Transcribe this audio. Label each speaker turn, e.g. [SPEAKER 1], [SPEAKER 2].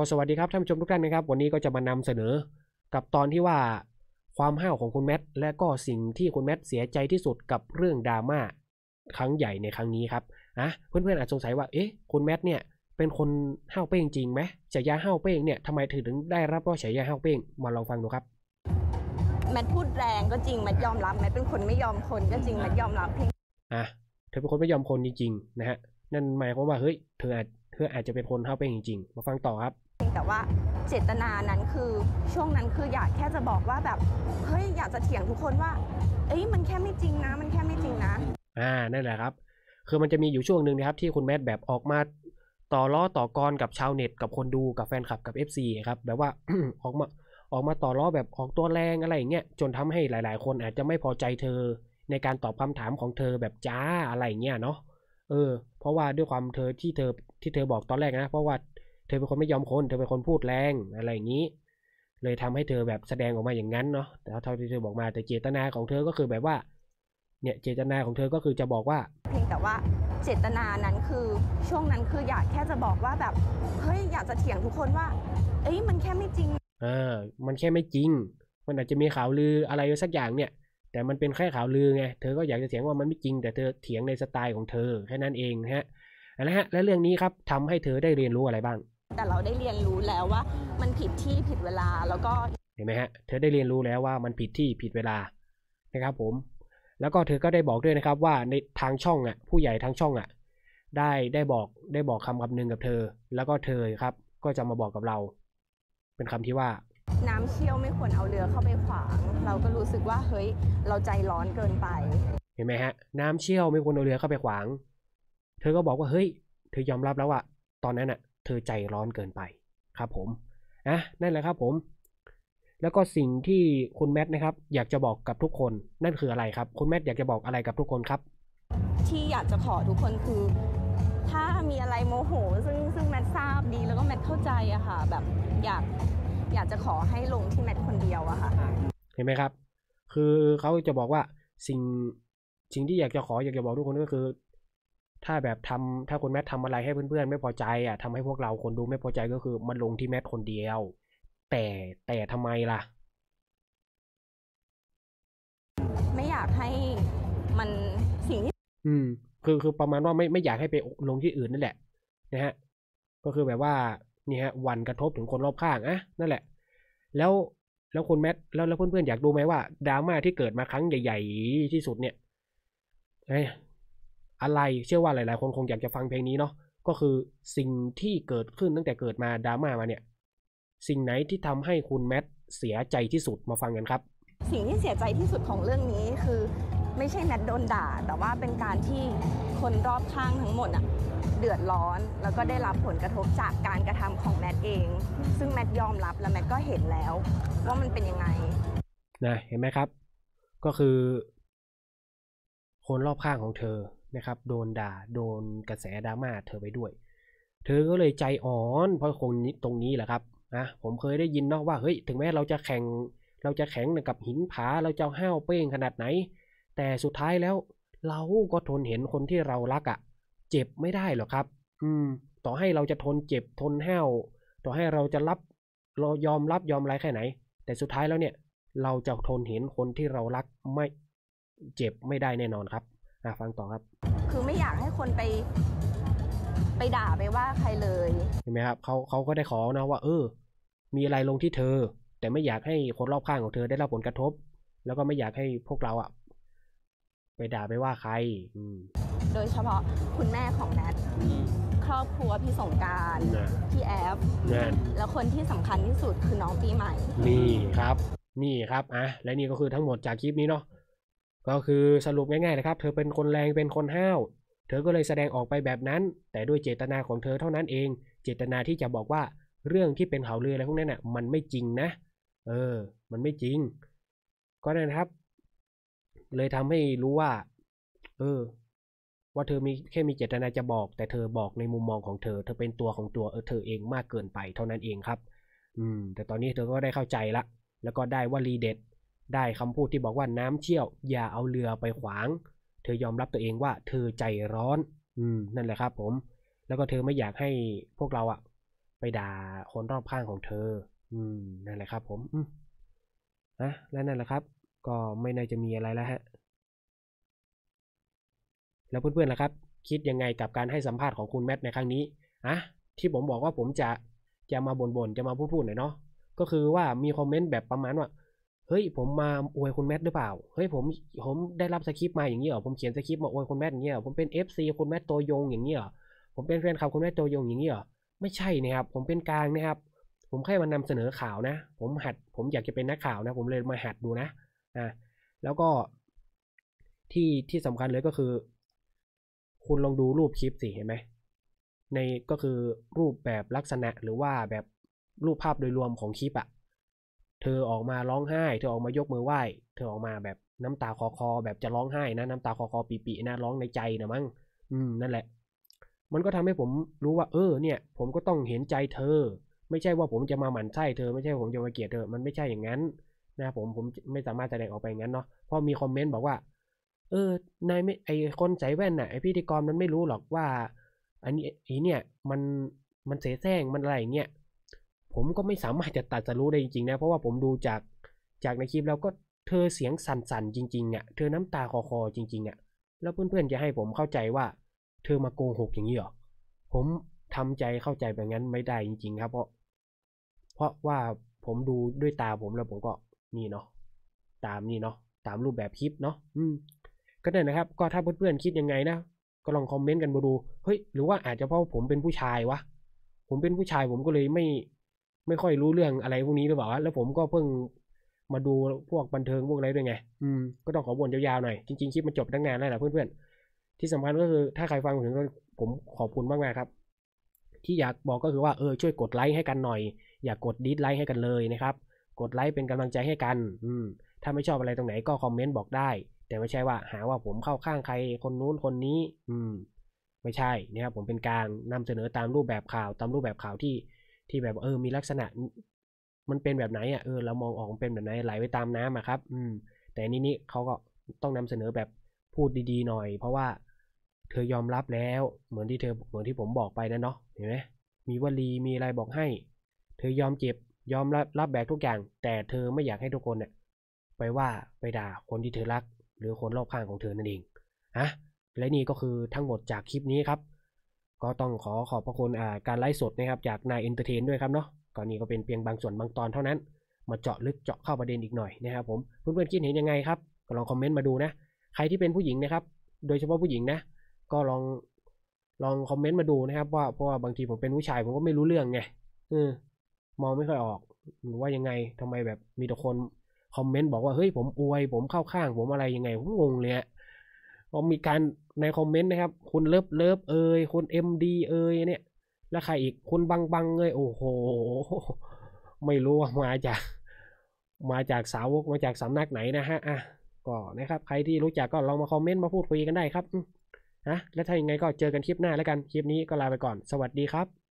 [SPEAKER 1] ก็สวัสดีครับท่านผู้ชมทุกท่านนะครับ วันนี้ก็จะมานำเสนอ กับตอนที่ว่าความห้าวของคุณแมทและก็สิ่งที่คุณแมทเสียใจที่สุดกับเรื่องดราม่าครั้งใหญ่ในครั้งนี้ครับอะเพื่อนๆอาจสงสัยว่าเอ๊ะคุณแมทเนี่ยเป็นคนห้าวเป้งจริงไหมฉายาห้าวเป้งเนี่ยทำไมถึงได้รับว่าฉายาห้าวเป้งมาลองฟังดูครับ
[SPEAKER 2] แมทพูดแรงก็จริงแมทยอมรับแมทเป็นคนไม่ยอมคนก็จริงแมทยอมรับเพียง
[SPEAKER 1] อะเธอเป็นคนไม่ยอมคนจริงๆนะฮะนั่นหมายความว่าเฮ้ยเธออาจเธออาจจะเป็นคนห้าวเป้งจริงๆมาฟังต่อครับ
[SPEAKER 2] แต่ว่าเจตนานั้นคือช่วงนั้นคืออยากแค่จะบอกว่าแบบเฮ้ยอยากจะเถียงทุกคนว่า เอ้ยมันแค่ไม่จริงนะ มันแค่ไม่จริงนะ
[SPEAKER 1] อ่านั่นแหละครับ คือมันจะมีอยู่ช่วงหนึ่งนะครับที่คุณแมทแบบออกมาต่อล้อต่อกรกับชาวเน็ต กับคนดูกับแฟนคลับกับ FC ครับแบบว่าออกมาออกมาต่อล้อแบบออกตัวแรงอะไรอย่างเงี้ยจนทำให้หลาย ๆ คนอาจจะไม่พอใจเธอ ในการตอบคำถามของเธอแบบจ้าอะไรเงี้ยเนาะเออ เพราะว่าด้วยความเธอที่เธอที่เธอบอกตอนแรกนะ เพราะว่า เธอเป็นคนไม่ยอมคนเธอเป็นคนพูดแรงอะไรอย่างนี้ เลยทำให้เธอแบบแสดงออกมาอย่างนั้นเนาะแต่เท่าที่เธอบอกมาแต่เจตนาของเธอก็คือแบบว่า เนี่ยเจตนาของเธอก็คือจะบอกว่า
[SPEAKER 2] เพียงแต่ว่าเจตนานั้นคือช่วงนั้นคืออยากแค่จะบอกว่าแบบเฮ้ยอยากจะเถียงทุกคนว่า เอ้ยมันแค่ไม่จริง
[SPEAKER 1] เออมันแค่ไม่จริง มันอาจจะมีข่าวลืออะไรสักอย่างเนี่ย แต่มันเป็นแค่ข่าวลือไงเธอก็อยากจะเถียงว่ามันไม่จริง แต่เธอเถียงในสไตล์ของเธอแค่นั้นเองนะฮะเอาละฮะและเรื่องนี้ครับทำให้เธอได้เรียนรู้อะไรบ้าง
[SPEAKER 2] แต่เราได้เรียนรู้แล้วว่า มันผิดที่ผิดเวลาแล้วก็
[SPEAKER 1] เห็นไหมฮะเธอได้เรียนรู้แล้วว่ามันผิดที่ผิดเวลานะครับผม แล้วก็เธอก็ได้บอกด้วยนะครับว่าในทางช่องอะผู้ใหญ่ทางช่องอะได้ได้บอกได้บอกคำคำหนึ่งกับเธอ แล้วก็เธอครับก็จะมาบอกกับเรา เป็นคำที่ว่า
[SPEAKER 2] น้ำเชี่ยวไม่ควรเอาเรือเข้าไปขวาง เราก็รู้สึกว่าเฮ้ยเราใจร้อนเกินไป
[SPEAKER 1] เห็นไหมฮะ น้ำเชี่ยวไม่ควรเอาเรือเข้าไปขวาง เธอก็บอกว่าเฮ้ย เธอยอมรับแล้วว่าตอนนั้นอะ เธอใจร้อนเกินไปครับผมอะนั่นแหละครับผม แล้วก็สิ่งที่คุณแมทนะครับ อยากจะบอกกับทุกคนนั่นคืออะไรครับ คุณแมทอยากจะบอกอะไรกับทุกคนครับ
[SPEAKER 2] ที่อยากจะขอทุกคนคือ ถ้ามีอะไรโมโห ซึ่งซึ่งแมททราบดีแล้วก็แมทเข้าใจอะค่ะ แบบอยากอยากจะขอให้ลงที่แมทคนเดียวอะค่ะ
[SPEAKER 1] เห็นไหมครับ คือเขาจะบอกว่าสิ่งสิ่งที่อยากจะขออยากจะบอกทุกคนก็คือ ถ้าแบบทำถ้าคุณแมททำอะไรให้เพื่อนๆ ไม่พอใจอะทำให้พวกเราคนดูไม่พอใจก็คือ มันลงที่แมทคนเดียว แต่แต่ทำไมล่ะ
[SPEAKER 2] ไม่อยากให้มันสิ่งที่
[SPEAKER 1] อืม คือคือประมาณว่าไม่ไม่อยากให้ไปลงที่อื่นนั่นแหละ นะฮะ ก็คือแบบว่านี่ฮะหวันกระทบถึงคนรอบข้างอะนั่นแหละ แล้วแล้วคุณแมทแล้วแล้วเพื่อนๆอยากดูไหมว่าดราม่าที่เกิดมาครั้งใหญ่ ๆ ที่สุดเนี่ยเอ้ยอะไรเชื่อว่าหลาย ๆ คนคงอยากจะฟังเพลงนี้เนาะก็คือสิ่งที่เกิดขึ้นตั้งแต่เกิดมาดราม่ามาเนี่ย สิ่งไหนที่ทำให้คุณแมทเสียใจที่สุดมาฟังกันครับ
[SPEAKER 2] สิ่งที่เสียใจที่สุดของเรื่องนี้คือ ไม่ใช่แมทโดนด่า แต่ว่าเป็นการที่คนรอบข้างทั้งหมดอะเดือดร้อน แล้วก็ได้รับผลกระทบจากการกระทำของแมทเอง ซึ่งแมทยอมรับและแมทก็เห็นแล้ว ว่ามันเป็นยังไง
[SPEAKER 1] นะเห็นไหมครับ ก็คือ คนรอบข้างของเธอ นะครับโดนด่าโดนกระแสดราม่าเธอไปด้วย เธอก็เลยใจอ่อนเพราะคงนี้ตรงนี้แหละครับนะผมเคยได้ยินเนาะว่าเฮ้ยถึงแม้เราจะแข่งเราจะแข็งกับหินผาเราจะห้าวเป้งขนาดไหน แต่สุดท้ายแล้ว เราก็ทนเห็นคนที่เรารักอะ่ะ เจ็บไม่ได้หรอกครับ อืม ต่อให้เราจะทนเจ็บทนห้าวต่อให้เราจะรับเรายอมรับยอมอะไรแค่ไหน แต่สุดท้ายแล้วเนี่ย เราจะทนเห็นคนที่เรารักไม่ เจ็บไม่ได้แน่นอนครับ อะฟังต่อครับ
[SPEAKER 2] คือไม่อยากให้คนไป ไปด่าไปว่าใครเลย
[SPEAKER 1] เห็นไหมครับเขาเขาก็ได้ขอนะว่า เออ มีอะไรลงที่เธอ แต่ไม่อยากให้คนรอบข้างของเธอได้รับผลกระทบ แล้วก็ไม่อยากให้พวกเราอะไปด่าไปว่าใคร อืม
[SPEAKER 2] โดยเฉพาะคุณแม่ของแนท
[SPEAKER 1] อืม
[SPEAKER 2] ครอบครัวพี่สงกราร
[SPEAKER 1] นะ
[SPEAKER 2] พี่แอฟ
[SPEAKER 1] นั่น
[SPEAKER 2] แล้วคนที่สำคัญที่สุดคือน้องปีใหม่
[SPEAKER 1] นี่ครับ นี่ครับอะและนี่ก็คือทั้งหมดจากคลิปนี้เนาะ ก็คือสรุปง่ายๆนะครับ เธอเป็นคนแรงเป็นคนห้าว เธอก็เลยแสดงออกไปแบบนั้น แต่ด้วยเจตนาของเธอเท่านั้นเอง เจตนาที่จะบอกว่าเรื่องที่เป็นข่าวลืออะไรพวกนั้นน่ะมันไม่จริงนะ เออ มันไม่จริง ก็นั่นครับ เลยทำให้รู้ว่า เออ ว่าเธอมีแค่มีเจตนาจะบอก แต่เธอบอกในมุมมองของเธอ เธอเป็นตัวของตัวเออเธอเองมากเกินไปเท่านั้นเองครับ อืม แต่ตอนนี้เธอก็ได้เข้าใจละ แล้วก็ได้วลีเด็ด ได้คำพูดที่บอกว่าน้ำเชี่ยว อย่าเอาเรือไปขวาง เธอยอมรับตัวเองว่าเธอใจร้อน อืมนั่นแหละครับผม แล้วก็เธอไม่อยากให้พวกเราอะไปด่าคนรอบข้างของเธอ อืมนั่นแหละครับ ผมอืมนะและนั่นแหละครับ ก็ไม่น่าจะมีอะไรแล้วฮะ แล้วเพื่อนๆล่ะครับ คิดยังไงกับการให้สัมภาษณ์ของคุณแมทในครั้งนี้อะที่ผมบอกว่าผมจะจะมาบ่นๆจะมาพูดๆหน่อยเนาะก็คือว่ามีคอมเมนต์แบบประมาณว่า เฮ้ยผมมาอวยคุณแมทหรือเปล่า เฮ้ยผมผมได้รับสคริปต์มาอย่างนี้เหรอ ผมเขียนสคริปต์มาอวยคุณแมทอย่างนี้เหรอ ผมเป็น FC คุณแมทตัวยงอย่างนี้เหรอ ผมเป็นแฟนคลับคุณแมทตัวยงอย่างนี้เหรอ ไม่ใช่นะครับ ผมเป็นกลางนะครับ ผมแค่มานำเสนอข่าวนะ ผมหัด ผมอยากจะเป็นนักข่าวนะ ผมเลยมาหัดดูนะ อ่า แล้วก็ที่ที่สำคัญเลยก็คือ คุณลองดูรูปคลิปสิเห็นไหม ในก็คือรูปแบบลักษณะหรือว่าแบบรูปภาพโดยรวมของคลิปอะ เธอออกมาร้องไห้ เธอออกมายกมือไหว้ เธอออกมาแบบน้ำตาคอคอแบบจะร้องไห้นะน้ำตาคอคอปีปีนะร้องในใจนะมั้งอืมนั่นแหละ มันก็ทำให้ผมรู้ว่า เออ เนี่ย ผมก็ต้องเห็นใจเธอ ไม่ใช่ว่าผมจะมาหมั่นไส้เธอไม่ใช่ผมจะมาเกลียดเธอ มันไม่ใช่อย่างนั้น นะผมผมไม่สามารถแสดงออกไปอย่างนั้นเนาะเพราะมีคอมเมนต์บอกว่า เออนายไม่ไอคนใส่แว่นน่ะไอพิธีกรมันไม่รู้หรอกว่า อันนี้ไอเนี่ยมันมันเสแสร้งมันอะไรอย่างเงี้ย ผมก็ไม่สามารถจะตัดจะรู้ได้จริงๆนะ เพราะว่าผมดูจากจากในคลิปแล้วก็เธอเสียงสั่นๆจริงๆอะ เธอน้ำตาคอๆจริงๆอะ แล้วเพื่อนๆจะให้ผมเข้าใจว่า เธอมาโกหกอย่างนี้หรอ ผมทำใจเข้าใจแบบนั้นไม่ได้จริง ๆ ครับ เพราะ เพราะว่าผมดูด้วยตาผมแล้วผมก็นี่เนาะตามนี่เนาะตามรูปแบบคลิปเนาะอืม ก็ได้นะครับ ก็ถ้าเพื่อนๆคิดยังไงนะก็ลองคอมเมนต์กันมาดูเฮ้ยหรือว่าอาจจะเพราะผมเป็นผู้ชายวะผมเป็นผู้ชายผมก็เลยไม่ ไม่ค่อยรู้เรื่องอะไรพวกนี้หรือเปล่าวะแล้วผมก็เพิ่งมาดูพวกบันเทิงพวกอะไรด้วยไง อืม ก็ต้องขอบ่นยาวๆหน่อย จริงๆ คลิปมันจบตั้งนานแล้วแหละเพื่อนๆ ที่สำคัญก็คือถ้าใครฟังถึงก็ผมขอบคุณมากๆครับ ที่อยากบอกก็คือว่าเออช่วยกดไลค์ให้กันหน่อย อย่ากกดดิสไลค์ให้กันเลยนะครับ กดไลค์เป็นกำลังใจให้กัน อืม ถ้าไม่ชอบอะไรตรงไหนก็คอมเมนต์บอกได้ แต่ไม่ใช่ว่าหาว่าผมเข้าข้างใครคนนู้นคนนี้ อืม ไม่ใช่นะครับผมเป็นกลางนำเสนอตามรูปแบบข่าวตามรูปแบบข่าวที่ ที่แบบเออมีลักษณะ มันเป็นแบบไหนอะเออเรามองออกมันเป็นแบบไหนไหลไปตามน้ำอะครับ อืม แต่นี่นี่เขาก็ต้องนำเสนอแบบพูดดีๆหน่อย เพราะว่าเธอยอมรับแล้วเหมือนที่เธอเหมือนที่ผมบอกไปนะเนาะเห็นไหมมีวลีมีอะไรบอกให้ เธอยอมเจ็บยอมรับรับแบกทุกอย่าง แต่เธอไม่อยากให้ทุกคนเนี่ยไปว่าไปด่าคนที่เธอรัก หรือคนรอบข้างของเธอนั่นเองฮะและนี่ก็คือทั้งหมดจากคลิปนี้ครับ ก็ต้องขอขอบพระคุณอ่าการไลฟ์สดนะครับจากนายเอนเตอร์เทนด้วยครับเนาะก่อนนี้ก็เป็นเพียงบางส่วนบางตอนเท่านั้น มาเจาะลึกเจาะเข้าประเด็นอีกหน่อยนะครับผมเพื่อนๆคิดเห็นยังไงครับก็ลองคอมเมนต์มาดูนะ ใครที่เป็นผู้หญิงนะครับ โดยเฉพาะผู้หญิงนะ ก็ลองลองคอมเมนต์มาดูนะครับ ว่าเพราะว่าบางทีผมเป็นผู้ชายผมก็ไม่รู้เรื่องไงเออมองไม่ค่อยออกหรือว่ายังไงทำไมแบบมีแต่คนคอมเมนต์บอกว่าเฮ้ยผมอวย ผมเข้าข้างผมอะไรยังไงผมงงเลยฮะ พอมีการในคอมเมนต์นะครับ คุณเลิฟเลิฟเอยคุณเอ็มดีเอยเนี่ย แล้วใครอีกคุณบังบังเอยโอ้โห ไม่รู้ว่ามาจากมาจากสาวกมาจากสำนักไหนนะฮะอะก็นะครับ ใครที่รู้จักก็ลองมาคอมเมนต์มาพูดคุยกันได้ครับนะแล้วถ้ายังไงก็เจอกันคลิปหน้าแล้วกัน คลิปนี้ก็ลาไปก่อน สวัสดีครับ